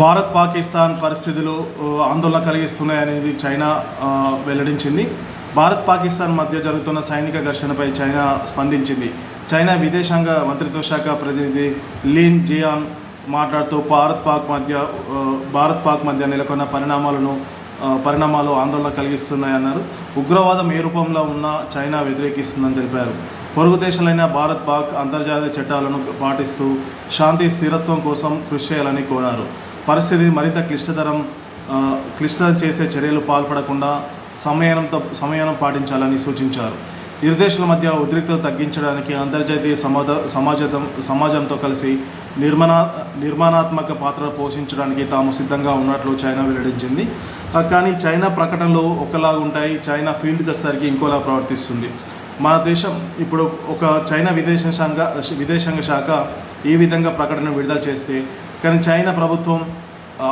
భారత్ పాకిస్తాన్ పరిస్థితులు ఆందోళన కలిగిస్తున్నాయనేది చైనా వెల్లడించింది. భారత్ పాకిస్తాన్ మధ్య జరుగుతున్న సైనిక ఘర్షణపై చైనా స్పందించింది. చైనా విదేశాంగ మంత్రిత్వ శాఖ ప్రతినిధి లీన్ జియాన్ మాట్లాడుతూ భారత్ పాక్ మధ్య భారత్ పాక్ మధ్య నెలకొన్న పరిణామాలను పరిణామాలు ఆందోళన కలిగిస్తున్నాయన్నారు ఉగ్రవాదం ఏ రూపంలో ఉన్నా చైనా వ్యతిరేకిస్తుందని తెలిపారు. పొరుగు దేశాలైన భారత్ పాక్ అంతర్జాతీయ చట్టాలను పాటిస్తూ శాంతి స్థిరత్వం కోసం కృషి చేయాలని కోరారు. పరిస్థితి మరింత క్లిష్టతరం క్లిష్టత క్లిష్టతరం చేసే చర్యలు పాల్పడకుండా సమయానంతో సమయానం పాటించాలని సూచించారు. ఇరు దేశాల మధ్య ఉద్రిక్తత తగ్గించడానికి అంతర్జాతీయ సమాజ సమాజం సమాజంతో కలిసి నిర్మాణా నిర్మాణాత్మక పాత్ర పోషించడానికి తాము సిద్ధంగా ఉన్నట్లు చైనా వెల్లడించింది. కానీ చైనా ప్రకటనలు ఒకలాగా ఉంటాయి. చైనా ఫీల్డ్కి వచ్చేసరికి ఇంకోలా ప్రవర్తిస్తుంది. మన దేశం ఇప్పుడు ఒక చైనా విదేశాంగ విదేశాంగ శాఖ ఈ విధంగా ప్రకటన విడుదల చేస్తే కానీ చైనా ప్రభుత్వం ఆ,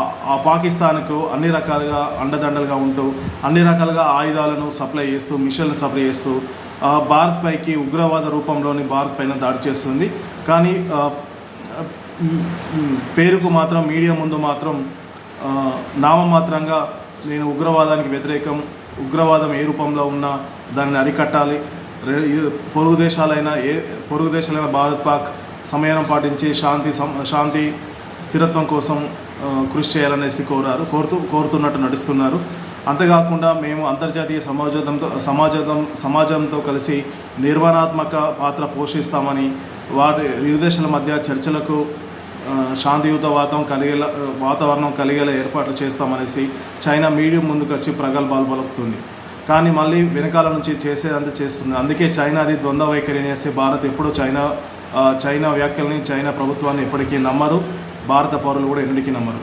పాకిస్తాన్కు అన్ని రకాలుగా అండదండలుగా ఉంటూ అన్ని రకాలుగా ఆయుధాలను సప్లై చేస్తూ మిషన్లు సప్లై చేస్తూ భారత్పైకి భారత్ పైకి ఉగ్రవాద రూపంలోని భారత్ పైన దాడి చేస్తుంది. కానీ పేరుకు మాత్రం మీడియా ముందు మాత్రం నామమాత్రంగా నేను ఉగ్రవాదానికి వ్యతిరేకం ఉగ్రవాదం ఏ రూపంలో ఉన్నా దానిని అరికట్టాలి. పొరుగు దేశాలైన ఏ పొరుగు దేశాలైన భారత్ పాక్ సమయం పాటించి శాంతి సం- శాంతి స్థిరత్వం కోసం కృషి చేయాలనేసి కోరారు. కోరుతూ కోరుతున్నట్టు నడుస్తున్నారు. అంతేకాకుండా మేము అంతర్జాతీయ సమాజంతో సమాజం సమాజంతో కలిసి నిర్మాణాత్మక పాత్ర పోషిస్తామని వాటి ఇరు దేశాల మధ్య చర్చలకు శాంతియుత వాతావరణం కలిగేలా వాతావరణం కలిగేలా ఏర్పాట్లు చేస్తామనేసి చైనా మీడియం ముందుకొచ్చి ప్రగల్భాలు పలుకుతుంది. కానీ మళ్ళీ వెనకాల నుంచి చేసేదంత చేస్తుంది. అందుకే చైనాది ద్వంద్వ వైఖరి అనేసి భారత్ ఎప్పుడూ చైనా చైనా వ్యాఖ్యల్ని చైనా ప్రభుత్వాన్ని ఎప్పటికీ నమ్మరు. భారత పౌరులు కూడా ఎన్నటికీ నమ్మరు